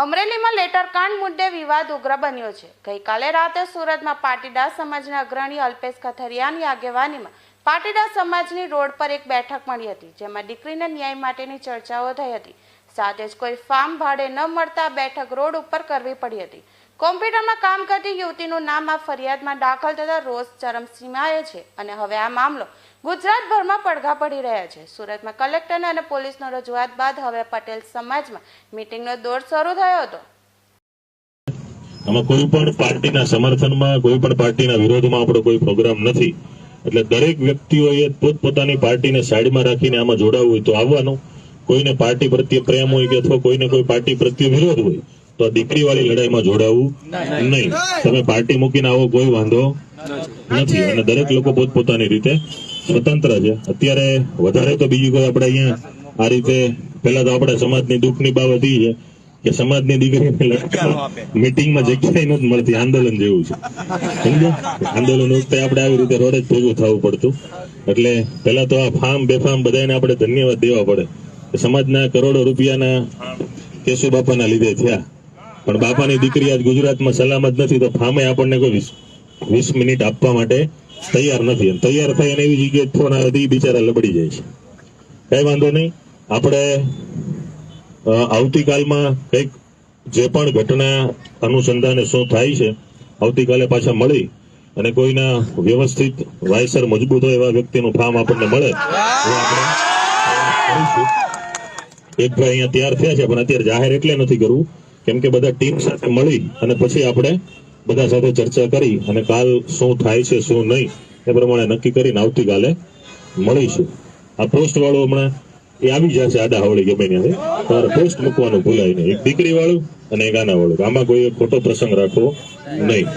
અમરેલીમાં લેટરકાંડ મુદ્દે વિવાદ ઉગ્ર બન્યો છે. ગઈકાલે રાતે સુરતમાં પાટીદાર સમાજના અગ્રણી અલ્પેશ કથરિયાની આગેવાનીમાં પાટીદાર સમાજની રોડ પર એક બેઠક મળી હતી, જેમાં દીકરીના ન્યાય માટેની ચર્ચાઓ થઈ હતી. સાથે જ કોઈ ફાર્મ ભાડે ન મળતા બેઠક રોડ ઉપર કરવી પડી હતી. કોમ્પ્યુટરમાં કામ કરતી યુવતીનું નામ આ ફરિયાદમાં દાખલ થતા રોષ ચરમસીમાએ છે અને હવે આ મામલો ગુજરાતભરમાં પડઘા પડી રહ્યા છે. સુરતમાં કલેક્ટરને અને પોલીસનો રજૂઆત બાદ હવે પટેલ સમાજમાં મિટિંગનો દોર શરૂ થયો હતો. આમાં કોઈ પણ પાર્ટીના સમર્થનમાં, કોઈ પણ પાર્ટીના વિરોધમાં આપણો કોઈ પ્રોગ્રામ નથી. એટલે દરેક વ્યક્તિઓએ પોતપોતાની પાર્ટીને સાઈડમાં રાખીને આમાં જોડાવવું હોય તો આવવાનું. કોઈને પાર્ટી પ્રત્યે પ્રેમ હોય કે અથવા કોઈને કોઈ પાર્ટી પ્રત્યે વિરોધ હોય તો આ દીકરીવાળી લડાઈમાં જોડાવું નહીં. તમે પાર્ટી મૂકીને આવો કોઈ વાંધો નથી. અને દરેક લોકો પોતપોતાની રીતે સ્વતંત્ર છે. અત્યારે વધારે તો બીજું કોઈ આપણે અહીંયા આ રીતે પેલા તો આપણા સમાજની દુઃખની બાબત એ છે કે સમાજની દીકરીને મીટિંગમાં જગ્યાએ નથી મળતી આંદોલન જેવું છે. આંદોલન વખતે આપણે આવી રીતે રોડે ભેગું થવું પડતું. એટલે પેલા તો આ ફાર્મ બેફામ બધાને આપણે ધન્યવાદ દેવા પડે. સમાજના કરોડો રૂપિયાના કેશુ બાપાના લીધે થયા. પણ બાપાની દીકરી આજ ગુજરાતમાં સલામત નથી, તો ફાર્મે આપણને કોઈ વીસ મિનિટ આપવા માટે તૈયાર નથી. તૈયાર થાય અને એવી જગ્યાએ ફોન આવે તો બિચારા લબડી જાય છે. કઈ વાંધો નહીં. આપણે આવતીકાલમાં કંઈક જે પણ ઘટના અનુસંધાને શું થાય છે, આવતીકાલે પાછા મળી અને કોઈના વ્યવસ્થિત વાયસર મજબૂત હોય એવા વ્યક્તિનું ફાર્મ આપણને મળે. એક ભાઈ અહીંયા તૈયાર થયા છે, પણ અત્યારે જાહેર એટલે નથી કરવું. કેમ કે બધા ટીમ સાથે મળી અને પછી આપણે બધા સાથે ચર્ચા કરી અને કાલ શું થાય છે, શું નહીં, એ પ્રમાણે નક્કી કરીને આવતીકાલે મળીશું. આ પોસ્ટ વાળું હમણાં એ આવી જશે આડા હવળી ગમે ત્યાં તમારે પોસ્ટ મૂકવાનું ભૂલાય નહીં. એક દીકરી વાળું અને એક આના વાળું આમાં કોઈ ખોટો પ્રસંગ રાખવો નહીં.